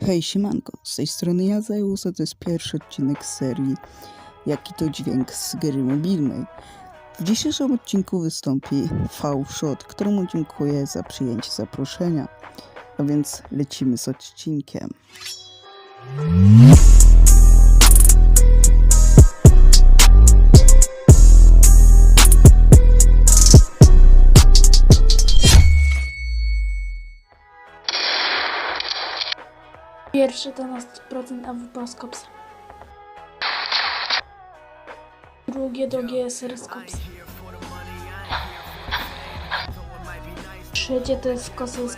Hej, siemanko, z tej strony ja Zeusa, to jest pierwszy odcinek serii Jaki to dźwięk z gry mobilnej. W dzisiejszym odcinku wystąpi V-Shot, któremu dziękuję za przyjęcie zaproszenia. A więc lecimy z odcinkiem. Pierwszy to na 100% AWP z. Drugie do GSR z. Trzecie to jest kosy z.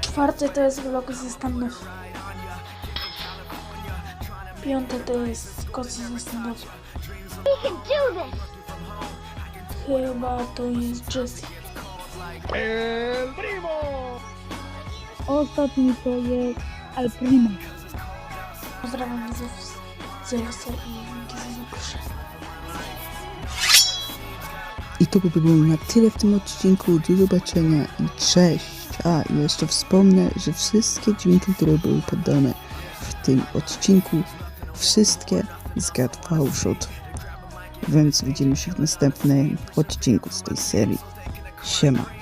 Czwarte to jest vlog ze standoff. Piąte to jest kosy ze this! Chyba to jest Jessie. Ostatni to jest El Primo. Pozdrawiam widzów z Zeusa i dzięki za zaproszenie. I to by było na tyle w tym odcinku. Do zobaczenia i cześć! A, i jeszcze wspomnę, że wszystkie dźwięki, które były podane w tym odcinku, wszystkie zgadł V-Shot. Więc widzimy się w następnym odcinku z tej serii. Siema.